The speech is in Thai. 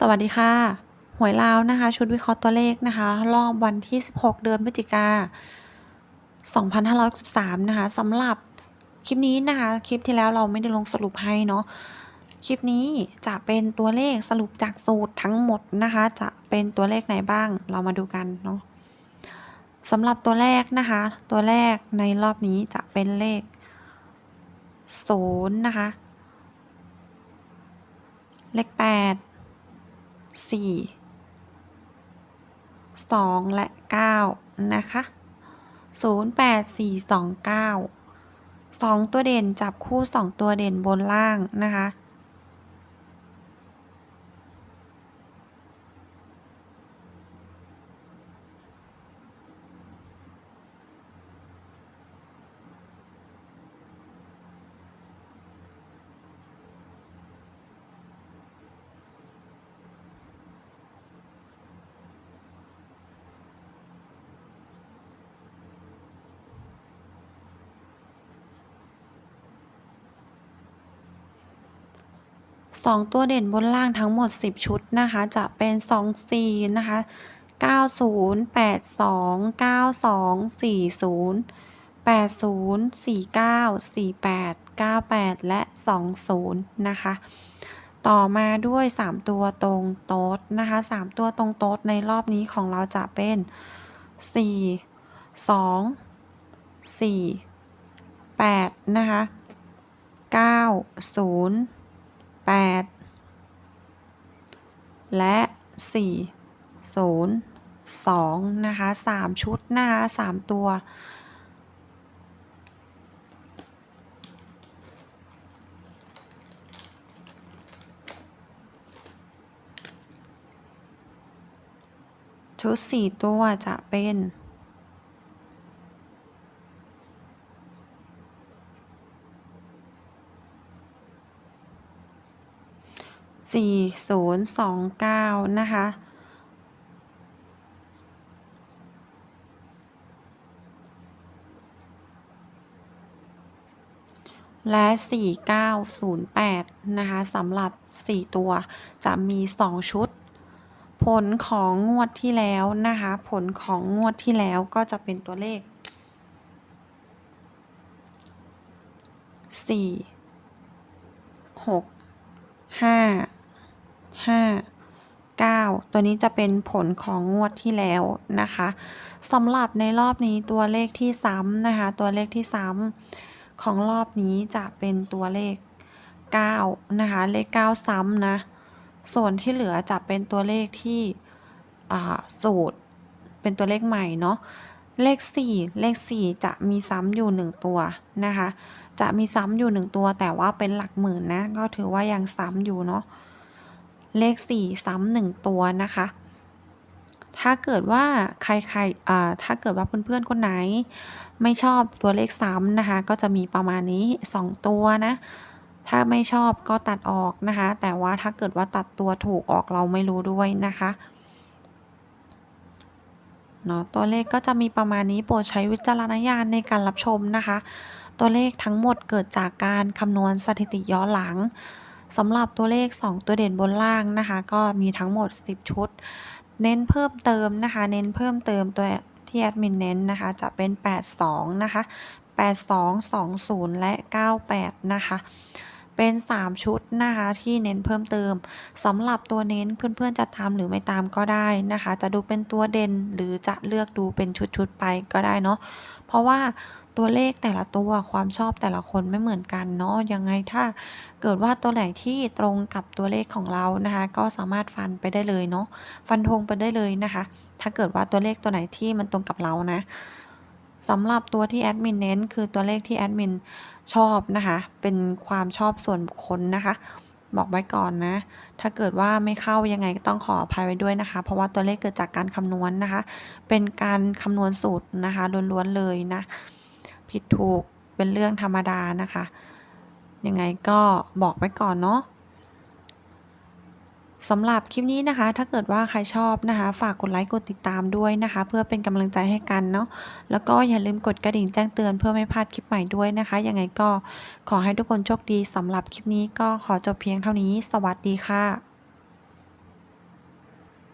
สวัสดีค่ะ หวยลาวนะคะ ชุดวิเคราะห์ตัวเลขนะคะ รอบวันที่ 16 เดือนพฤศจิกา2513นะคะสำหรับคลิปนี้นะคะ คลิปที่แล้วเราไม่ได้ลงสรุปให้เนาะคลิปนี้จะเป็นตัวเลขสรุปจากสูตรทั้งหมดนะคะ จะเป็นตัวเลขไหนบ้างเรามาดูกันเนาะสำหรับตัวแรกนะคะ ตัวแรกในรอบนี้จะเป็นเลขศูนย์นะคะ เลขแปด 4 2 และ 9 นะคะ 0 8 4 2 9 2 ตัวเด่นจับคู่ 2 ตัวเด่นบนล่างนะคะ สองตัวเด่นบนล่างทั้งหมด 10 ชุดนะคะ จะเป็น 2 4 นะคะ 90 82 92 40 80 49 48 98 และ 20 นะคะ ต่อมาด้วย 3 ตัวตรงโต๊ดนะคะ 3 ตัวตรงโต๊ดในรอบนี้ของเราจะเป็น 4 2 4 8 นะคะ 9 0 8 และ 4 0 2 นะคะ 3 ชุด นะคะ 3 ตัว ชุด 4 ตัวจะเป็น ศูนย์สองเก้านะคะ และ 4908 นะคะสำหรับ 4 ตัวจะมี 2 ชุด ผลของงวดที่แล้วนะคะ ผลของงวดที่แล้วก็จะเป็นตัวเลข 4 6 5 5 9 ตัวนี้จะเป็นผลของงวดที่แล้วนะคะสำหรับในรอบนี้ตัวเลขที่ซ้ำนะคะ ตัวเลขที่ซ้ำของรอบนี้จะเป็นตัวเลข 9 นะคะ เลข 9 ซ้ำนะ ส่วนที่เหลือจะเป็นตัวเลขที่สูตร เป็นตัวเลขใหม่เนาะ เลข 4 เลข 4 จะมีซ้ำอยู่ 1 ตัวนะคะ จะมีซ้ำอยู่ 1 ตัวแต่ว่าเป็นหลักหมื่นนะ ก็ถือว่ายังซ้ำอยู่เนาะ เลข 4 ซ้ำหนึ่งตัวนะคะ ถ้าเกิดว่าใครๆอ่าถ้าเกิดว่าเพื่อนๆคนไหน ไม่ชอบตัวเลขซ้ำนะคะ ก็จะมีประมาณนี้ 2 ตัวนะ ถ้าไม่ชอบก็ตัดออกนะคะ แต่ว่าถ้าเกิดว่าตัดตัวถูกออกเราไม่รู้ด้วยนะคะเนาะตัวเลขก็จะมีประมาณนี้โปรดใช้วิจารณญาณในการรับชมนะคะ ตัวเลขทั้งหมดเกิดจากการคำนวณสถิติย้อนหลัง สำหรับตัวเลข 2 ตัวเด่นบนล่างนะคะ ก็มีทั้งหมด 10 ชุด เน้นเพิ่มเติมนะคะ เน้นเพิ่มเติมตัวที่แอดมินเน้นนะคะ จะเป็น 82 นะคะ 82 20 และ 98 นะคะ เป็น 3 ชุดนะคะที่เน้นเพิ่มเติมสำหรับตัวเน้นเพื่อนๆจะตามหรือไม่ตามก็ได้นะคะ จะดูเป็นตัวเด่นหรือจะเลือกดูเป็นชุดๆไปก็ได้เนาะเพราะว่าตัวเลขแต่ละตัวความชอบแต่ละคนไม่เหมือนกันเนาะยังไงถ้าเกิดว่าตัวไหนที่ตรงกับตัวเลขของเรานะคะ ก็สามารถฟันไปได้เลยเนาะฟันธงไปได้เลยนะคะ ถ้าเกิดว่าตัวเลขตัวไหนที่มันตรงกับเรานะ สำหรับตัวที่แอดมินเน้นคือตัวเลขที่แอดมินชอบนะคะ เป็นความชอบส่วนบุคคลนะคะ บอกไว้ก่อนนะ ถ้าเกิดว่าไม่เข้ายังไงก็ต้องขออภัยไว้ด้วยนะคะ เพราะว่าตัวเลขเกิดจากการคำนวณนนะคะ เป็นการคำนวณสูตรนะคะล้วนๆเลยนะ ผิดถูกเป็นเรื่องธรรมดานะคะ ยังไงก็บอกไว้ก่อนเนาะ สำหรับคลิปนี้นะคะ ถ้าเกิดว่าใครชอบนะคะ ฝากกดไลค์กดติดตามด้วยนะคะ เพื่อเป็นกำลังใจให้กันเนาะแล้วก็อย่าลืมกดกระดิ่งแจ้งเตือนเพื่อไม่พลาดคลิปใหม่ด้วยนะคะยังไงก็ขอให้ทุกคนโชคดีสำหรับคลิปนี้ก็ขอจบเพียงเท่านี้ สวัสดีค่ะ